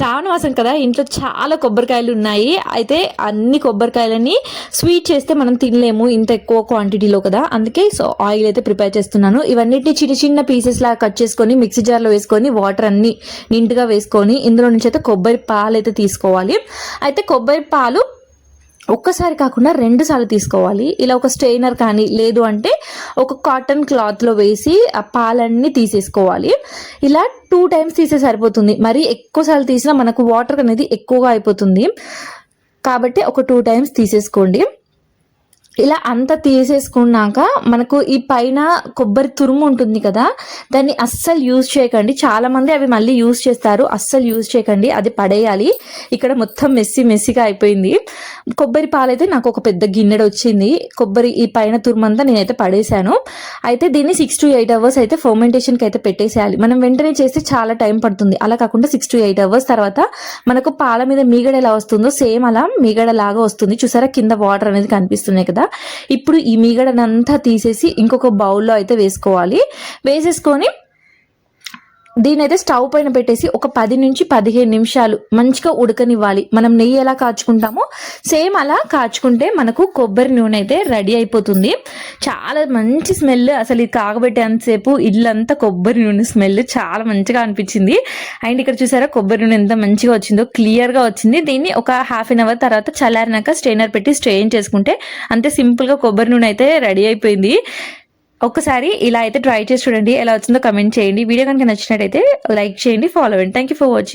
శ్రావణ మాసం కదా. ఇంట్లో చాలా కొబ్బరికాయలు ఉన్నాయి. అయితే అన్ని కొబ్బరికాయలని స్వీట్ చేస్తే మనం తినలేము ఇంత ఎక్కువ క్వాంటిటీలో కదా. అందుకే సో ఆయిల్ అయితే ప్రిపేర్ చేస్తున్నాను. ఇవన్నిటిని చిన్న చిన్న పీసెస్ లాగా కట్ చేసుకొని మిక్సీ జార్లో వేసుకొని వాటర్ అన్ని నిండుగా వేసుకొని ఇందులో నుంచి అయితే కొబ్బరి పాలు అయితే తీసుకోవాలి. అయితే కొబ్బరి పాలు ఒక్కసారి కాకుండా రెండు సార్లు తీసుకోవాలి. ఇలా ఒక స్ట్రెయినర్ కానీ లేదు అంటే ఒక కాటన్ క్లాత్లో వేసి ఆ పాలన్నీ తీసేసుకోవాలి. ఇలా టూ టైమ్స్ తీసే సరిపోతుంది. మరి ఎక్కువసార్లు తీసినా మనకు వాటర్ అనేది ఎక్కువగా అయిపోతుంది. కాబట్టి ఒక టూ టైమ్స్ తీసేసుకోండి. ఇలా అంతా తీసేసుకున్నాక మనకు ఈ పైన కొబ్బరి తురుము ఉంటుంది కదా దాన్ని అస్సలు యూజ్ చేయకండి. చాలా మంది అవి మళ్ళీ యూజ్ చేస్తారు. అస్సలు యూజ్ చేయకండి. అది పడేయాలి. ఇక్కడ మొత్తం మెస్సి మెస్సిగా అయిపోయింది. కొబ్బరి పాలైతే నాకు ఒక పెద్ద గిన్నెడు వచ్చింది. కొబ్బరి ఈ పైన తురుము అంతా నేనైతే పడేశాను. అయితే దీన్ని సిక్స్ టు ఎయిట్ అవర్స్ అయితే ఫర్మెంటేషన్కి అయితే పెట్టేసేయాలి. మనం వెంటనే చేస్తే చాలా టైం పడుతుంది. అలా కాకుండా సిక్స్ టు ఎయిట్ అవర్స్ తర్వాత మనకు పాల మీద మీగడ ఎలా వస్తుందో సేమ్ అలా మీగడ లాగా వస్తుంది. చూసారా? కింద వాటర్ అనేది కనిపిస్తున్నాయి కదా. ఇప్పుడు ఈ మీగడనంతా తీసేసి ఇంకొక బౌల్లో అయితే వేసుకోవాలి. వేసేసుకొని దీని అయితే స్టవ్ పైన పెట్టేసి ఒక పది నుంచి పదిహేను నిమిషాలు మంచిగా ఉడకనివ్వాలి. మనం నెయ్యి ఎలా కాచుకుంటామో సేమ్ అలా కాచుకుంటే మనకు కొబ్బరి నూనె అయితే రెడీ అయిపోతుంది. చాలా మంచి స్మెల్ అసలు ఇది కాగబెట్టేంతసేపు ఇల్లంతా కొబ్బరి నూనె స్మెల్ చాలా మంచిగా అనిపించింది. అండ్ ఇక్కడ చూసారా కొబ్బరి నూనె ఎంత మంచిగా వచ్చిందో క్లియర్గా వచ్చింది. దీన్ని ఒక హాఫ్ అన్ అవర్ తర్వాత చల్లారినాక స్ట్రెయినర్ పెట్టి స్ట్రెయిన్ చేసుకుంటే అంతే సింపుల్గా కొబ్బరి నూనె అయితే రెడీ అయిపోయింది. ఒక్కసారి ఇలా అయితే ట్రై చేసి చూడండి ఎలా వచ్చిందో కమెంట్ చేయండి. వీడియో కనుక నచ్చినట్టయితే లైక్ చేయండి ఫాలో అవ్వండి థ్యాంక్ యూ ఫర్ వాచింగ్